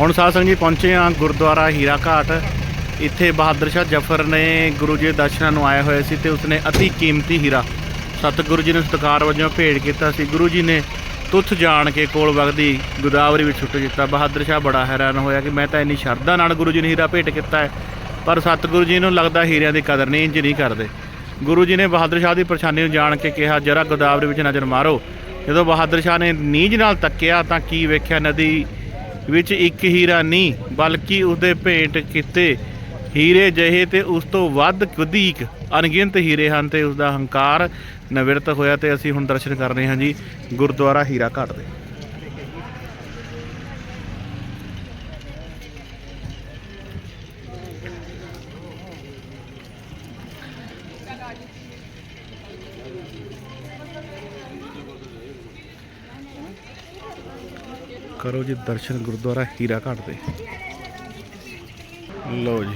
ਹੁਣ ਸਾਧ ਸੰਗਤ ਜੀ ਪਹੁੰਚੇ ਆ ਗੁਰਦੁਆਰਾ ਹੀਰਾ ਘਾਟ। ਇੱਥੇ ਬਹਾਦਰ ਸ਼ਾਹ ਜਫਰ ਨੇ ਗੁਰੂ ਜੀ ਦੇ ਦਰਸ਼ਨਾਂ ਨੂੰ ਆਏ ਹੋਏ ਸੀ ਤੇ ਉਸਨੇ ਅਤੀ ਕੀਮਤੀ ਹੀਰਾ ਸਤਿਗੁਰੂ ਜੀ ਨੂੰ ਸਤਿਕਾਰ ਵਜੋਂ ਭੇਟ ਕੀਤਾ ਸੀ। ਗੁਰੂ ਜੀ ਨੇ ਤੁੱਥ ਜਾਣ ਕੇ ਕੋਲ ਵਗਦੀ ਗੋਦਾਵਰੀ ਵਿੱਚ ਸੁੱਟ ਦਿੱਤਾ। ਬਹਾਦਰ ਸ਼ਾਹ ਬੜਾ ਹੈਰਾਨ ਹੋਇਆ ਕਿ ਮੈਂ ਤਾਂ ਇੰਨੀ ਸ਼ਰਧਾ ਨਾਲ ਗੁਰੂ ਜੀ ਨੇ ਹੀਰਾ ਭੇਟ ਕੀਤਾ ਹੈ, ਪਰ ਸਤਿਗੁਰੂ ਜੀ ਨੂੰ ਲੱਗਦਾ ਹੀਰਿਆਂ ਦੀ ਕਦਰ ਨਹੀਂ ਇੰਜ ਨਹੀਂ ਕਰਦੇ। ਗੁਰੂ ਜੀ ਨੇ ਬਹਾਦਰ ਸ਼ਾਹ ਦੀ ਪਰੇਸ਼ਾਨੀ ਨੂੰ ਜਾਣ ਕੇ ਕਿਹਾ, ਜਰਾ ਗੋਦਾਵਰੀ ਵਿੱਚ ਨਜ਼ਰ ਮਾਰੋ। ਜਦੋਂ ਬਹਾਦਰ ਸ਼ਾਹ ਨੇ ਨੀਂਜ ਨਾਲ ਤੱਕਿਆ ਤਾਂ ਕੀ ਵੇਖਿਆ? ਨਦੀ ਵਿੱਚ ਇੱਕ ਹੀਰਾ ਨਹੀਂ, ਬਲਕਿ ਉਸਦੇ ਭੇਟ ਕੀਤੇ ਹੀਰੇ ਜਿਹੇ ਤੇ ਉਸ ਤੋਂ ਵੱਧ ਵਧੇਕ ਅਣਗਿਣਤ ਹੀਰੇ ਹਨ ਤੇ ਉਸ ਦਾ ਹੰਕਾਰ ਨਿਵਰਤ ਹੋਇਆ ਤੇ ਅਸੀਂ ਹੁਣ ਦਰਸ਼ਨ ਕਰ ਰਹੇ ਹਾਂ ਜੀ ਗੁਰਦੁਆਰਾ ਹੀਰਾ ਘਾਟ ਦੇ। ਕਰੋ ਜੀ ਦਰਸ਼ਨ ਗੁਰਦੁਆਰਾ ਹੀਰਾ ਘਾਟ ਦੇ। ਲਓ ਜੀ,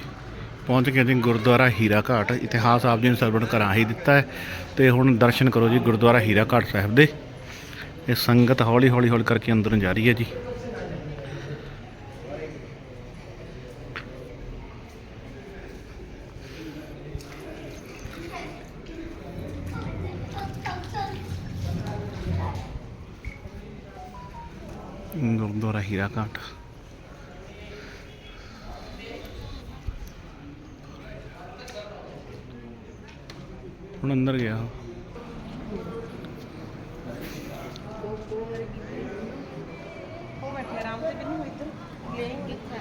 ਪਹੁੰਚ ਗਏ ਜੀ ਗੁਰਦੁਆਰਾ ਹੀਰਾ ਘਾਟ ਇਤਿਹਾਸ ਆਪ ਜੀ ਨੇ ਸਰਵਣ ਕਰਾ ਹੀ ਦਿੱਤਾ ਹੈ ਤੇ ਹੁਣ ਦਰਸ਼ਨ ਕਰੋ ਜੀ ਗੁਰਦੁਆਰਾ ਹੀਰਾ ਘਾਟ ਸਾਹਿਬ ਦੇ। ਇਹ ਸੰਗਤ ਹੌਲੀ ਹੌਲੀ ਹੌਲੀ ਕਰਕੇ ਅੰਦਰ ਨੂੰ ਜਾ ਰਹੀ ਹੈ ਜੀ। ਹੀਰਾ ਘਾਟ ਹੁਣ ਅੰਦਰ ਗਿਆ ਉਹ। ਬੈਠੇ ਆਰਾਮ ਤੇ ਮੈਨੂੰ ਇੱਧਰ ਲੈ ਕਿੱਥੇ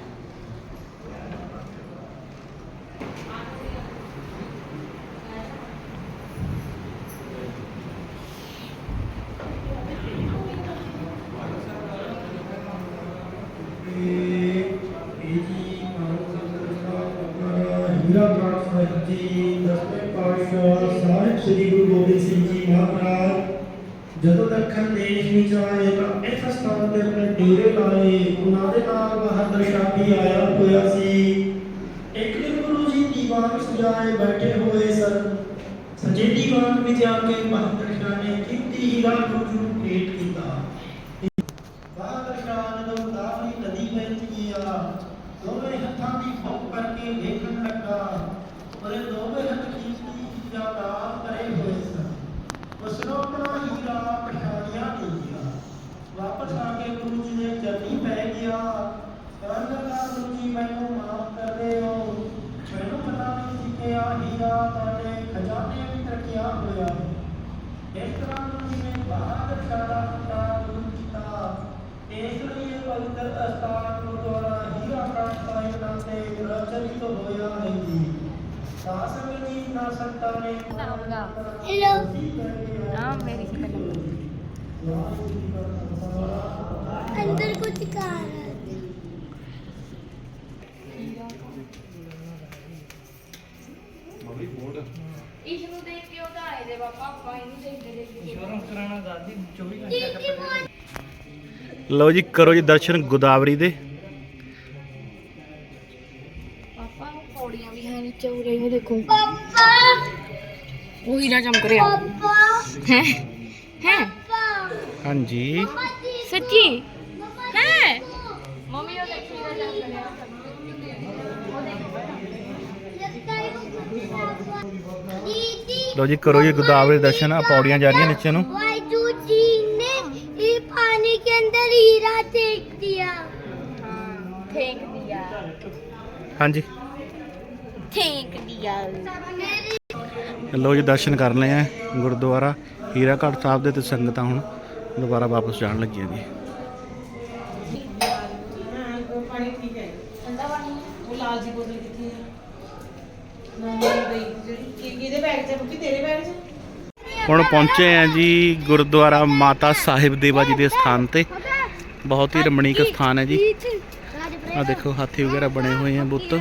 ਹੀਰਾ ਕਾਟ ਸਾਹਿਬ ਜੀ ਦਸਵੇਂ ਪਾਤਸ਼ਾਹ ਸਾਹਿਬ ਸ੍ਰੀ ਗੁਰੂ ਗੋਬਿੰਦ ਸਿੰਘ ਜੀ ਮਹਾਰਾਜ ਜਦੋਂ ਦੱਖਣ ਦੇਸ਼ ਤਾਂ ਇਸ ਸਥਾਨ ਤੇ ਆਪਣੇ ਡੇਰੇ ਲਾਏ, ਉਹਨਾਂ ਦੇ ਨਾਲ ਬਹਾਦਰ ਸ਼ਾਹ ਵੀ ਆਇਆ ਹੋਇਆ ਸੀ। ਇੱਕ ਦਿਨ ਗੁਰੂ ਜੀ ਦੀਵਾਨ ਸਜਾਏ ਬੈਠੇ ਹੋਏ ਸਨ। ਸੱਜੇ ਦੀਵਾਨ ਵਿੱਚ ਆ ਕੇ ਬਹਾਦਰ ਸ਼ਾਹ ਨੇ ਕੀਮਤੀ ਹੀਰਾ ਗੁਰੂ ਨੂੰ ਭੇਟ ਕੀਤਾ ਬਹਾਦਰ ਸ਼ਾਹ ਜਦੋਂ ਗੋਦਾਵਰੀ ਨਦੀ ਵਿੱਚ ਗਿਆ ਦੋਵੇਂ ਹੱਥਾਂ ਦੀ ਫੁੱਕ ਕਰਕੇ ਵੇਖਣ ਲੱਗਾ ਉਹਦੇ ਦੋਵੇਂ ਹੱਥ ਕੀਮਤੀ ਹੀਰਾ ਨਾਲ ਭਰੇ ਹੋਏ ਸਨ ਉਸ ਨੂੰ ਆਪਣਾ ਹੀਰਾ ਪਛਾਣਿਆ ਨਹੀਂ ਗਿਆ ਵਾਪਸ ਆ ਕੇ ਗੁਰੂ ਜੀ ਦੇ ਚਰਨੀ ਪੈ ਗਿਆ ਕਹਿਣ ਲੱਗਾ ਗੁਰੂ ਜੀ ਮੈਨੂੰ ਮਾਫ ਕਰ ਦਿਓ ਮੈਨੂੰ ਪਤਾ ਨਹੀਂ ਸੀ ਕਿ ਆ ਹੀਰਾ ਤੁਹਾਡੇ ਖਜ਼ਾਨੇ ਵਿੱਚ ਰੱਖਿਆ ਹੋਇਆ ਹੈ ਇਸ ਤਰ੍ਹਾਂ ਗੁਰੂ ਜੀ ਨੇ ਬਹਾਦਰ ਸ਼ਾਹ ਦਾ ਪੁੱਤਰ ਗੁਰੂ ਕੀਤਾ ਇਸ ਲਈ ਇਹ ਪਵਿੱਤਰ ਅਸਥਾਨ ਗੁਰਦੁਆਰਾ ਹੀਰਾ ਕਾਟ ਸਾਹਿਬ ਨਾਲ ਤੇ ਪ੍ਰਚਲਿਤ ਹੋਇਆ ਹੈ ਜੀ ਸਾਸੰਗ ਜੀ ਨਾ ਸੰਤਾਂ ਨੇ Hello. हाँ मेरी से पहले अंदर कुछ खा रहा है ਲਓ ਜੀ ਕਰੋ ਜੀ ਦਰਸ਼ਨ ਗੋਦਾਵਰੀ ਦੇ। ਪਾਪਾ ਨੂੰ ਪੌੜੀਆਂ ਵੀ ਹੈ ਨੀਚੇ ਉਰੇ ਉਹ ਦੇਖੋ। ਪਾਪਾ। ਉਹ ਹੀਰਾ ਚਮਕ ਰਿਹਾ। ਹੈ? ਹੈ? ਹਾਂਜੀ। ਸੱਚੀ? ਲੋ ਜੀ ਕਰੋ ਜੀ ਗੋਦਾਵਰੀ ਦਰਸ਼ਨ ਆ ਪੌੜੀਆਂ ਜਾ ਰਹੀਆਂ ਨੀਚੇ ਨੂੰ। ਲੋ ਜੀ ਦਰਸ਼ਨ ਕਰ ਲਏ ਆ ਗੁਰਦੁਆਰਾ ਹੀਰਾ ਘਾਟ ਸਾਹਿਬ ਦੇ ਤੇ ਸੰਗਤਾਂ ਹੁਣ ਦੁਬਾਰਾ ਵਾਪਸ ਜਾਣ ਲੱਗੀਆਂ ਜੀ ਤੇਰੇ ਬੈਗ 'ਚ? ਹੈ? ਹੁਣ ਪਹੁੰਚੇ ਆ ਜੀ ਗੁਰਦੁਆਰਾ ਮਾਤਾ ਸਾਹਿਬ ਦੇਵਾ ਜੀ ਦੇ ਸਥਾਨ ਤੇ। ਬਹੁਤ ਹੀ ਰਮਣੀਕ ਸਥਾਨ ਹੈ ਜੀ। ਆ ਦੇਖੋ ਹਾਥੀ ਵਗੈਰਾ ਬਣੇ ਹੋਏ ਆ ਬੁੱਤ।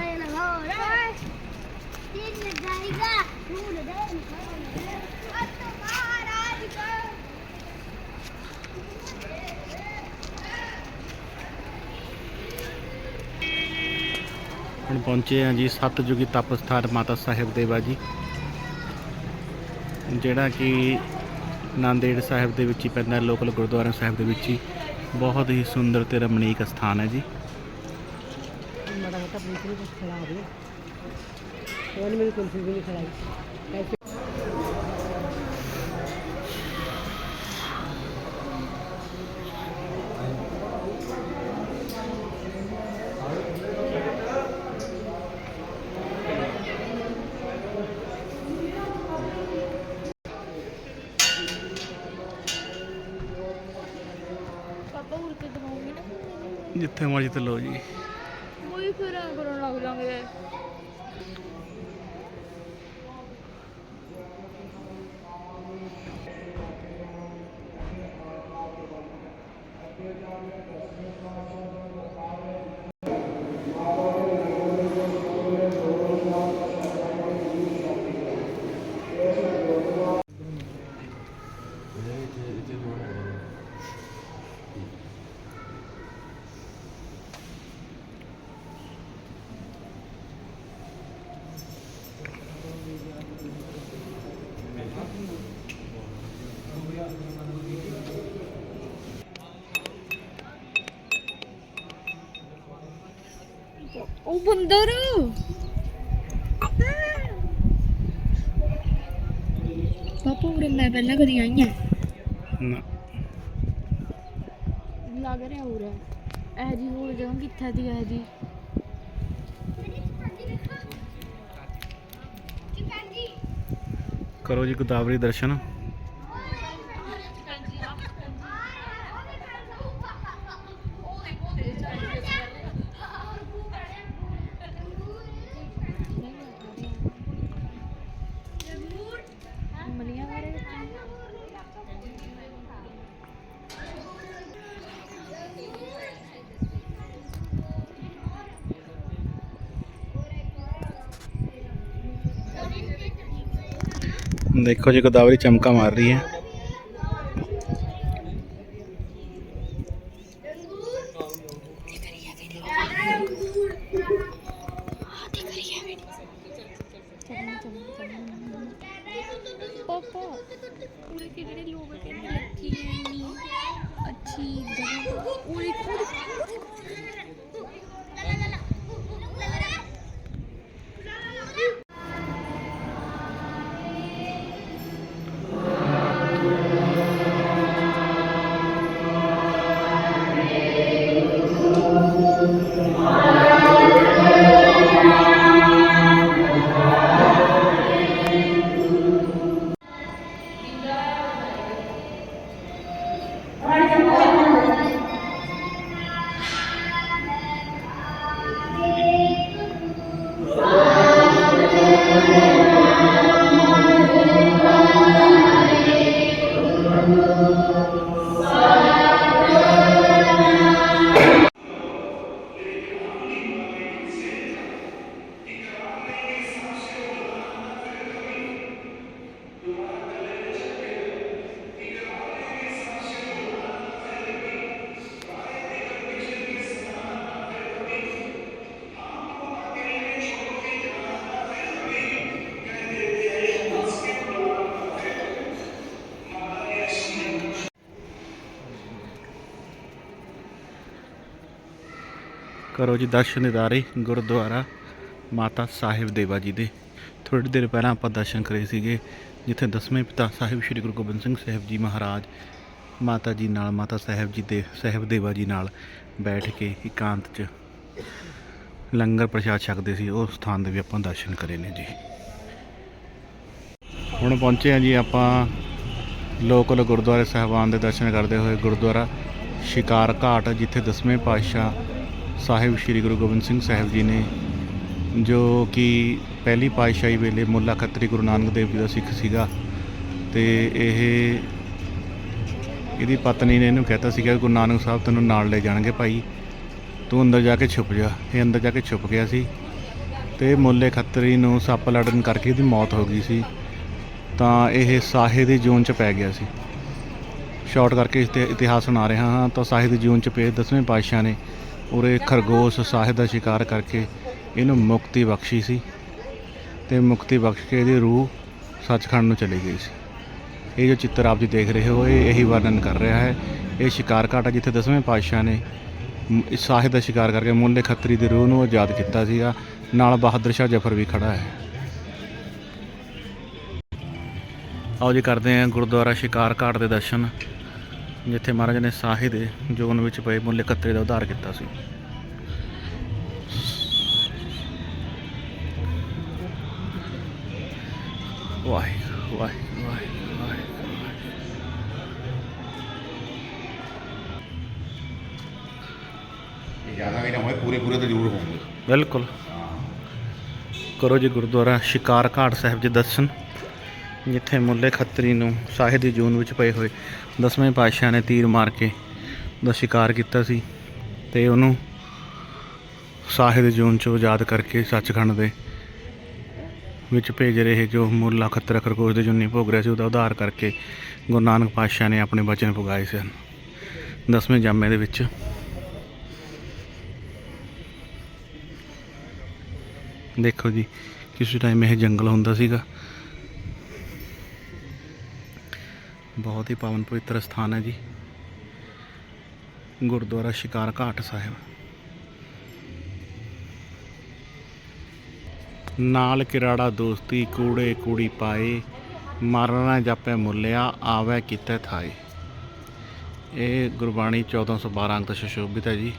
ਹੁਣ ਪਹੁੰਚੇ ਆ ਜੀ ਸਤਜੁਗੀ ਤਪ ਸਥਾਨ ਮਾਤਾ ਸਾਹਿਬ ਦੇਵਾ ਜੀ। ਜਿਹੜਾ ਕਿ ਨਾਂਦੇੜ ਸਾਹਿਬ ਦੇ ਵਿੱਚ ਹੀ ਪੈਂਦਾ, ਲੋਕਲ ਗੁਰਦੁਆਰਾ ਸਾਹਿਬ ਦੇ ਵਿੱਚ ਹੀ। ਬਹੁਤ ਹੀ ਸੁੰਦਰ ਤੇ ਰਮਣੀਕ ਸਥਾਨ ਹੈ ਜੀ। ਮਾੜਾ ਮੋਟਾ ਪੁਲਿਸ ਨੂੰ ਕੁਛ ਖਿਲਾ ਦੇ ਮੈਨੂੰ ਕੁਲਫੀ ਵੀ ਨਹੀਂ ਖਿਲਾਈ ਐਸੇ ਪਾਪਾ ਹੋਰ ਤੇ ਦਵਾਉਂਗੇ ਨਾ ਜਿੱਥੇ ਮਰਜ਼ੀ ਤੇ ਲਓ ਜੀ। ਉਹੀ ਫਿਰ ਐਂ ਕਰਨ ਲੱਗ ਜਾਵਾਂਗੇ ਉਹ ਬੰਦਰ ਪਾਪਾ ਉਰੇ ਮੈਂ ਪਹਿਲਾਂ ਕਦੀ ਆਈ ਹਾਂ ਨਾ। ਲੱਗ ਰਿਹਾ ਉਰੇ। ਇਹ ਜੀ ਹੋਰ ਜਗ੍ਹਾ ਕਿੱਥੇ ਦੀ ਇਹ ਜੀ? ਕਰੋ ਜੀ ਗੋਦਾਵਰੀ ਦਰਸ਼ਨ। ਦੇਖੋ ਜੀ ਗੋਦਾਵਰੀ ਚਮਕਾ ਮਾਰ ਰਹੀ ਹੈ। Amém. ਕਰੋ ਜੀ ਦਰਸ਼ਨ ਦਿਦਾਰੇ ਗੁਰਦੁਆਰਾ ਮਾਤਾ ਸਾਹਿਬ ਦੇਵਾ ਜੀ ਦੇ। ਥੋੜੀ ਦੇਰ ਪਹਿਲਾਂ ਆਪਾਂ ਦਰਸ਼ਨ ਕਰੇ ਸੀਗੇ, ਜਿੱਥੇ ਦਸਵੇਂ ਪਿਤਾ ਸਾਹਿਬ ਸ੍ਰੀ ਗੁਰੂ ਗੋਬਿੰਦ ਸਿੰਘ ਸਾਹਿਬ ਜੀ ਮਹਾਰਾਜ ਮਾਤਾ ਜੀ ਨਾਲ, ਮਾਤਾ ਸਾਹਿਬ ਜੀ ਦੇ, ਸਾਹਿਬ ਦੇਵਾ ਜੀ ਨਾਲ ਬੈਠ ਕੇ ਇਕਾਂਤ 'ਚ ਲੰਗਰ ਪ੍ਰਸ਼ਾਦ ਛਕਦੇ ਸੀ, ਉਸ ਸਥਾਨ ਦੇ ਵੀ ਆਪਾਂ ਦਰਸ਼ਨ ਕਰੇ ਨੇ ਜੀ। ਹੁਣ ਪਹੁੰਚੇ ਆ ਜੀ ਆਪਾਂ ਲੋਕਲ ਗੁਰਦੁਆਰੇ ਸਾਹਿਬਾਨ ਦੇ ਦਰਸ਼ਨ ਕਰਦੇ ਹੋਏ ਗੁਰਦੁਆਰਾ ਸ਼ਿਕਾਰ ਘਾਟ, ਜਿੱਥੇ ਦਸਵੇਂ ਪਾਤਸ਼ਾਹ ਸਾਹਿਬ ਸ੍ਰੀ ਗੁਰੂ ਗੋਬਿੰਦ ਸਿੰਘ ਸਾਹਿਬ ਜੀ ਨੇ, ਜੋ ਕਿ ਪਹਿਲੀ ਪਾਤਸ਼ਾਹੀ ਵੇਲੇ ਮੁੱਲਾ ਖੱਤਰੀ ਗੁਰੂ ਨਾਨਕ ਦੇਵ ਜੀ ਦਾ ਸਿੱਖ ਸੀਗਾ ਤੇ ਇਹ ਇਹਦੀ ਪਤਨੀ ਨੇ ਇਹਨੂੰ ਕਹਿਤਾ ਸੀਗਾ, ਗੁਰੂ ਨਾਨਕ ਸਾਹਿਬ ਤੈਨੂੰ ਨਾਲ ਲੈ ਜਾਣਗੇ ਭਾਈ, ਤੂੰ ਅੰਦਰ ਜਾ ਕੇ ਛੁਪ ਜਾ। ਇਹ ਅੰਦਰ ਜਾ ਕੇ ਛੁਪ ਗਿਆ ਸੀ ਤੇ ਮੁੱਲੇ ਖੱਤਰੀ ਨੂੰ ਸੱਪ ਲੜਨ ਕਰਕੇ ਇਹਦੀ ਮੌਤ ਹੋ ਗਈ ਸੀ। ਤਾਂ ਇਹ ਸਾਹੇ ਦੀ ਜੂਨ ਚ ਪੈ ਗਿਆ ਸੀ। ਸ਼ਾਰਟ ਕਰਕੇ ਇਸ ਤੇ ਇਤਿਹਾਸ ਸੁਣਾ ਰਿਹਾ ਹਾਂ, ਤਾਂ ਸਾਹੇ ਦੀ ਜੂਨ ਚ ਪਏ ਦਸਵੇਂ ਪਾਤਸ਼ਾਹ ਨੇ ਉਰੇ ਖਰਗੋਸ਼ ਸਾਹਿਬ ਦਾ ਸ਼ਿਕਾਰ ਕਰਕੇ ਇਹਨੂੰ ਮੁਕਤੀ ਬਖਸ਼ੀ ਸੀ ਤੇ ਮੁਕਤੀ ਬਖਸ਼ ਕੇ ਇਹਦੀ ਰੂਹ ਸੱਚਖੰਡ ਨੂੰ ਚਲੀ ਗਈ ਸੀ। ਇਹ ਜੋ ਚਿੱਤਰ ਆਪ ਜੀ ਦੇਖ ਰਹੇ ਹੋ, ਇਹ ਇਹੀ ਵਰਣਨ ਕਰ ਰਿਹਾ ਹੈ। ਇਹ ਸ਼ਿਕਾਰ ਘਾਟ ਹੈ ਜਿੱਥੇ ਦਸਵੇਂ ਪਾਤਸ਼ਾਹ ਨੇ ਮ- ਸਾਹਿਬ ਦਾ ਸ਼ਿਕਾਰ ਕਰਕੇ ਮੁੱਲੇ ਖੱਤਰੀ ਦੀ ਰੂਹ ਨੂੰ ਆਜ਼ਾਦ ਕੀਤਾ ਸੀਗਾ। ਨਾਲ ਬਹਾਦਰ ਸ਼ਾਹ ਜ਼ਫਰ ਵੀ ਖੜਾ ਹੈ। ਆਓ ਜੀ, ਕਰਦੇ ਹਾਂ ਗੁਰਦੁਆਰਾ ਸ਼ਿਕਾਰ ਘਾਟ ਦੇ ਦਰਸ਼ਨ। ਜਿੱਥੇ ਮਹਾਰਾਜ ਨੇ ਸਾਹੇ ਦੇ ਜੋਨ ਵਿੱਚ ਪਏ ਮੁੱਲੇ ਖੱਤਰੀ ਦਾ ਉਧਾਰ ਕੀਤਾ ਸੀ। ਵਾਹਿਗੁਰੂ ਵਾਹਿਗੁਰੂ ਵਾਹਿਗੁਰੂ ਵਾਹਿਗੁਰੂ। ਜ਼ਿਆਦਾ ਵੀ ਨਾ ਹੋਏ ਪੂਰੇ ਪੂਰੇ ਤਾਂ ਜ਼ਰੂਰ ਹੋਣਗੇ। ਬਿਲਕੁਲ। ਕਰੋ ਜੀ ਗੁਰਦੁਆਰਾ ਸ਼ਿਕਾਰ ਘਾਟ ਸਾਹਿਬ ਦੇ ਦਰਸ਼ਨ। ਜਿੱਥੇ ਮੁੱਲੇ ਖੱਤਰੀ ਨੂੰ ਸਾਹੇ ਦੀ ਜੂਨ ਵਿੱਚ ਪਏ ਹੋਏ ਦਸਵੇਂ ਪਾਤਸ਼ਾਹ ਨੇ ਤੀਰ ਮਾਰ ਕੇ ਦਾ ਸ਼ਿਕਾਰ ਕੀਤਾ ਸੀ ਤੇ ਉਹਨੂੰ ਸਾਹੇ ਦੀ ਜੂਨ ਚੋਂ ਆਜ਼ਾਦ ਕਰਕੇ ਸੱਚਖੰਡ ਦੇ ਵਿੱਚ ਭੇਜ ਰਹੇ ਜੋ ਮੁੱਲਾ ਖੱਤਰ ਖਰਗੋਸ਼ ਦੇ ਜੁਨੀ ਭੋਗ ਰਿਹਾ ਸੀ, ਉਹਦਾ ਉਧਾਰ ਕਰਕੇ ਗੁਰੂ ਨਾਨਕ ਪਾਤਸ਼ਾਹ ਨੇ ਆਪਣੇ ਬਚਨ ਪੁਗਾਏ ਸਨ। ਦਸਵੇਂ ਜਾਮੇ ਦੇ ਵਿੱਚ ਦੇਖੋ ਜੀ, ਕਿਸੇ ਟਾਈਮ ਇਹ ਜੰਗਲ ਹੁੰਦਾ ਸੀਗਾ ਬਹੁਤ ਹੀ ਪਾਵਨ ਪਵਿੱਤਰ ਸਥਾਨ ਹੈ ਜੀ। ਗੁਰਦੁਆਰਾ ਸ਼ਿਕਾਰ ਘਾਟ ਸਾਹਿਬ। ਨਾਲ ਕਿਰਾੜਾ ਦੋਸਤੀ, ਕੂੜੇ ਕੂੜੀ ਪਾਏ, ਮਾਰਨਾ ਜਾਪੇ ਮੁੱਲਿਆ, ਆਵੇ ਕਿਤੇ ਥਾਏ। ਇਹ ਗੁਰਬਾਣੀ 1412 ਅੰਕ ਤੋਂ ਸੁਸ਼ੋਭਿਤ ਹੈ ਜੀ।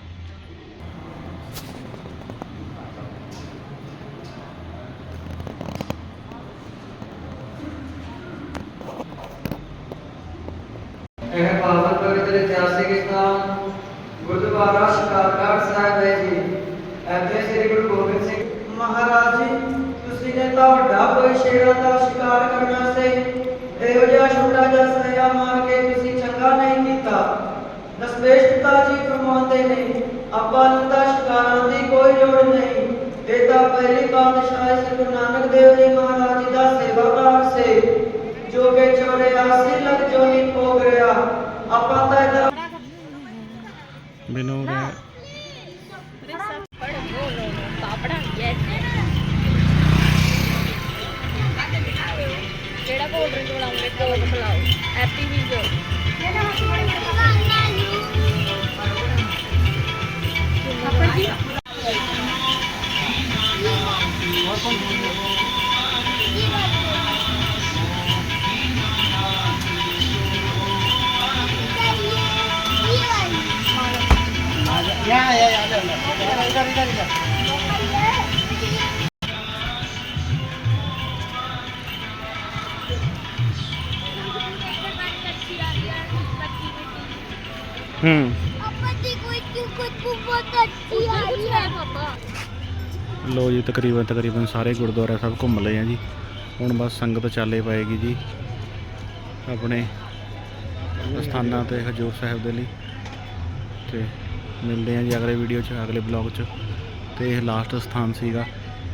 ਇਹ ਪਾਵਨ ਪਵਿੱਤਰ ਇਤਿਹਾਸਿਕ ਸਥਾਨ ਗੁਰਦੁਆਰਾ ਸ਼ਿਕਾਰਗੜ੍ਹ ਸਾਹਿਬ ਹੈ ਜੀ। ਇੱਥੇ ਸ੍ਰੀ ਗੁਰੂ ਗੋਬਿੰਦ ਸਿੰਘ ਮਹਾਰਾਜ ਜੀ, ਤੁਸੀਂ ਨੇ ਤਾਂ ਵੱਡਾ ਕੋਈ ਸ਼ੇਰਾਂ ਦਾ ਸ਼ਿਕਾਰ ਕਰਨਾ ਸੀ। ਇਹੋ ਜਿਹਾ ਛੋਟਾ ਜਿਹਾ ਸਹਿਆ ਮਾਰ ਕੇ ਤੁਸੀਂ ਚੰਗਾ ਨਹੀਂ ਕੀਤਾ। ਦਸਵੇਸ਼ ਜੀ ਫਰਮਾਉਂਦੇ ਨੇ, ਆਪਾਂ ਨੂੰ ਤਾਂ ਸ਼ਿਕਾਰਾਂ ਦੀ ਕੋਈ ਲੋੜ ਨਹੀਂ। ਇਹ ਤਾਂ ਪਹਿਲੀ ਪਾਤਸ਼ਾਹ ਸ੍ਰੀ ਗੁਰੂ ਨਾਨਕ ਦੇਵ ਜੀ ਮਹਾਰਾਜ ਜੀ ਦਾ ਸੇਵਾਦਾਰ ਸੀ, ਜੋ ਕਿ 84 ਆਪਾਂ ਤਾਂ ਹੂੰ पापा जी कोई क्यों खुशबू बहुत अच्छी आ रही है पापा ਲੋ ਜੀ ਤਕਰੀਬਨ ਤਕਰੀਬਨ ਸਾਰੇ ਗੁਰਦੁਆਰਾ ਸਾਹਿਬ ਘੁੰਮ ਲਏ ਆ ਜੀ ਹੁਣ ਬਸ ਸੰਗਤ ਚਾਲੇ ਪਾਏਗੀ ਜੀ ਆਪਣੇ ਸਥਾਨਾਂ ਤੇ ਹਜੂਰ ਸਾਹਿਬ ਦੇ ਲਈ ਤੇ ਮਿਲਦੇ ਆ ਜੀ ਅਗਲੇ ਵੀਡੀਓ 'ਚ ਅਗਲੇ ਬਲੌਗ 'ਚ ਤੇ ਇਹ ਲਾਸਟ ਸਥਾਨ ਸੀਗਾ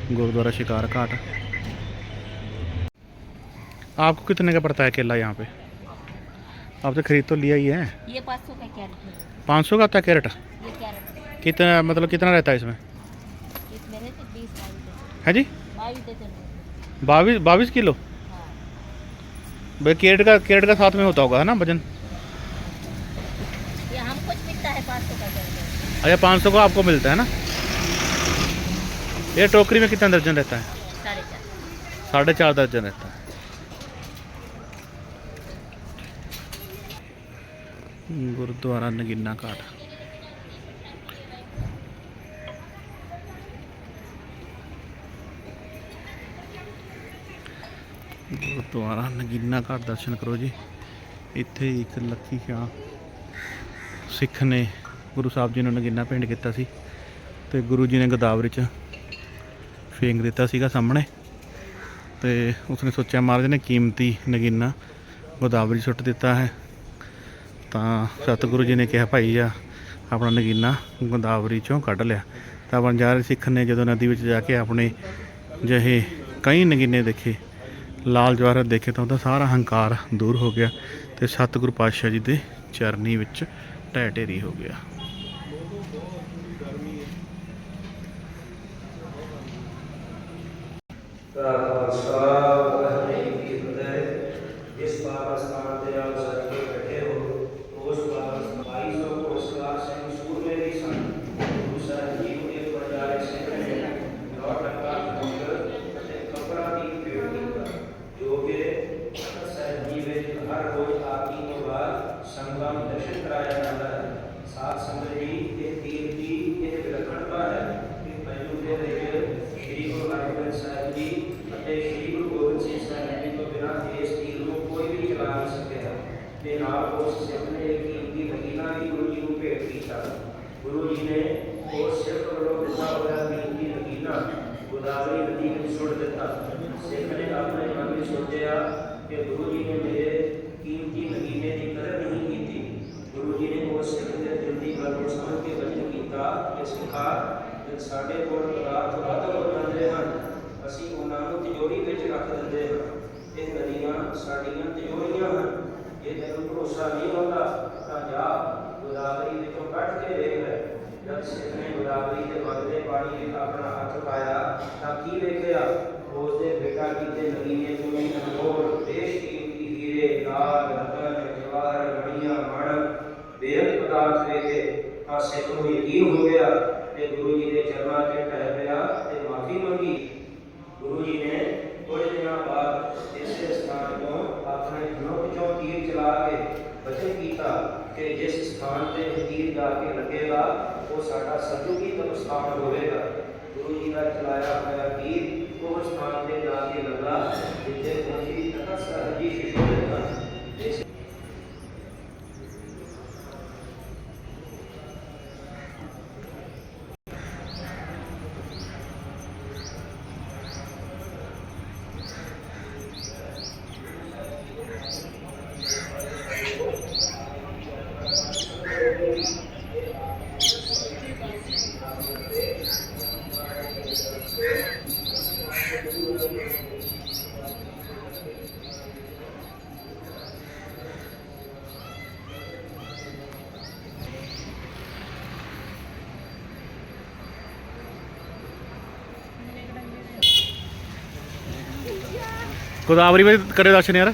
गुरुद्वारा शिकार घाट आपको कितने का पड़ता है केला यहाँ पे आप तो खरीद तो लिया ही है ये पाँच सौ का कैरेट है पाँच सौ का आता है कैरेट ये कैरेट है कितना मतलब कितना रहता है इसमें इसमें रहते बीस बाईस है जी बाईस दर्जन रहते बाईस बाईस किलो हाँ भाई कैरेट का कैरेट का साथ में होता होगा है ना वजन अच्छा पाँच सौ का आपको मिलता है ना? ये टोकरी में कितना दर्जन रहता है? साढ़े चार। दर्जन रहता है। गुरुद्वारा नगिन्ना घाट। गुरुद्वारा नगीना घाट दर्शन करो जी। इत्थे एक लक्की क्या सिख ने ਗੁਰੂ ਸਾਹਿਬ ਜੀ ਨੂੰ ਨਗੀਨਾ ਭੇਂਟ ਕੀਤਾ ਸੀ ਤੇ ਗੁਰੂ ਜੀ ਨੇ ਗੋਦਾਵਰੀ ਚ ਫੇਂਕ ਦਿੱਤਾ ਸੀਗਾ ਸਾਹਮਣੇ ਤੇ ਉਸਨੇ ਸੋਚਿਆ, ਮਹਾਰਾਜ ਨੇ ਕੀਮਤੀ ਨਗੀਨਾ ਗੋਦਾਵਰੀ ਸੁੱਟ ਦਿੱਤਾ ਹੈ। ਤਾਂ ਸਤਿਗੁਰੂ ਜੀ ਨੇ ਕਿਹਾ, ਭਾਈ, ਆ ਆਪਣਾ ਨਗੀਨਾ ਗੋਦਾਵਰੀ ਚੋਂ ਕੱਢ ਲਿਆ। ਤਾਂ ਬੰਜਾਰੇ ਸਿੱਖ ਨੇ ਜਦੋਂ ਨਦੀ ਵਿੱਚ ਜਾ ਕੇ ਆਪਣੇ ਜਿਹੇ ਕਈ ਨਗੀਨੇ ਦੇਖੇ, ਲਾਲ ਜਵਾਹਰ ਦੇਖੇ, ਤਾਂ ਉਹਦਾ ਸਾਰਾ ਹੰਕਾਰ ਦੂਰ ਹੋ ਗਿਆ ਤੇ ਸਤਿਗੁਰੂ ਪਾਤਸ਼ਾਹ ਜੀ ਦੇ ਚਰਨੀ ਵਿੱਚ ਢਹਿ ਢੇਰੀ ਹੋ ਗਿਆ। ਖਾਲਸਾ ਵਾਹਿਗੁਰੂ ਜੀ ਕੀ ਫਤਿਹ ਇਸ ਪਾਵਨ ਸਥਾਨ ਤੇ ਆਪ ਸੱਜ ਕੇ ਬੈਠੇ ਹੋ ਉਸ ਪਾਵਨ 2200 ਪੁਰਸਕਾਰ ਸਿੰਘ ਸੂਰਮੇ ਦੀ ਸੰਗਤ ਉਸ ਸਿੱਖ ਵੱਲੋਂ ਦਿੱਤਾ ਹੋਇਆ ਕੀਮਤੀ ਨਗੀਨਾ ਗੋਦਾਵਰੀ ਨਦੀ ਵਿੱਚ ਸੁੱਟ ਦਿੱਤਾ। ਸਿੱਖ ਨੇ ਆਪਣੇ ਮਨ ਵਿੱਚ ਸੋਚਿਆ ਕਿ ਗੁਰੂ ਜੀ ਨੇ ਮੇਰੇ ਕੀਮਤੀ ਨਗੀਨੇ ਦੀ ਕਦਰ ਨਹੀਂ ਕੀਤੀ। ਗੁਰੂ ਜੀ ਨੇ ਉਸ ਸਿੱਖ ਦੇ ਦਿਲ ਦੀ ਗੱਲ ਨੂੰ ਸਮਝ ਕੇ ਵਚਨ ਕੀਤਾ ਕਿ ਸਿੱਖਾ, ਜਦ ਸਾਡੇ ਕੋਲ ਪਦਾਰਥ ਵੱਧ ਹੋ ਜਾਂਦੇ ਹਨ, ਅਸੀਂ ਉਹਨਾਂ ਨੂੰ ਤਿਜੋਰੀ ਵਿੱਚ ਰੱਖ ਦਿੰਦੇ ਹਾਂ। ਇਹ ਨਦੀਆਂ ਸਾਡੀਆਂ ਤਿਜੋਰੀਆਂ ਹਨ। ਜੇ ਤੈਨੂੰ ਭਰੋਸਾ ਨਹੀਂ ਹੁੰਦਾ, ਤਾਂ ਜਾ, ਗੋਦਾਵਰੀ ਵਿੱਚੋਂ ਕੱਢ ਕੇ ਵੇਖ ਲੈ। ਜਦ ਸਿੱਖ ਨੇ ਗੋਦਾਵਰੀ ਦੇ ਵਗਦੇ ਪਾਣੀ ਵਿੱਚ ਆਪਣਾ ਹੱਥ ਪਾਇਆ ਤਾਂ ਕੀ ਵੇਖਿਆ ਉਸ ਦੇ ਬੇਟਾ ਕੀਤੇ ਨਗੀਨੇ ਤੋਂ ਹੀ ਅਨਮੋਲ ਦੇਸ਼ ਕੀਮਤੀ ਹੀਰੇ ਨਾਗ ਰਤਨ ਜਵਾਹਰ ਮਣੀਆਂ ਮਣ ਬੇਅੰਤ ਪਦਾਰਥ ਵੇਖੇ ਤਾਂ ਸਿੱਖ ਨੂੰ ਯਕੀਨ ਹੋ ਗਿਆ ਤੇ ਗੁਰੂ ਜੀ ਦੇ ਚਰਨਾਂ 'ਤੇ ਢਹਿ ਪਿਆ ਤੇ ਮਾਫੀ ਮੰਗੀ ਗੁਰੂ ਜੀ ਨੇ ਕੁਝ ਦਿਨਾਂ ਬਾਅਦ ਇਸੇ ਸਥਾਨ ਤੋਂ ਆਪਣੇ ਧਨੁਖ ਚੋਂ ਤੀਰ ਚਲਾ ਕੇ ਬਚਨ ਕੀਤਾ ਕਿ ਜਿਸ ਸਥਾਨ ਤੇ ਸਾਡਾ ਸਤਿਯੁਗੀ ਤਪਸਥਾਨ ਹੋਵੇਗਾ? ਗੁਰੂ ਜੀ ਦਾ ਚਲਾਇਆ ਹੋਇਆ ਤੀਰ ਗੋਦਾਵਰੀ ਵਿੱਚ ਕਰੇ ਦਰਸ਼ਨ ਯਾਰ।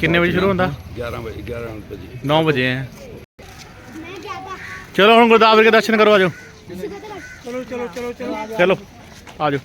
ਕਿੰਨੇ ਵਜੇ ਸ਼ੁਰੂ ਹੁੰਦਾ? 11 ਵਜੇ 11 ਵਜੇ। 9 ਵਜੇ ਚਲੋ ਹੁਣ ਗੁਰਦਾਵਰੀ ਦੇ ਦਰਸ਼ਨ ਕਰੋ ਆਜੋ। ਚਲੋ ਚਲੋ ਚਲੋ ਚਲੋ। ਚਲੋ ਆਜੋ।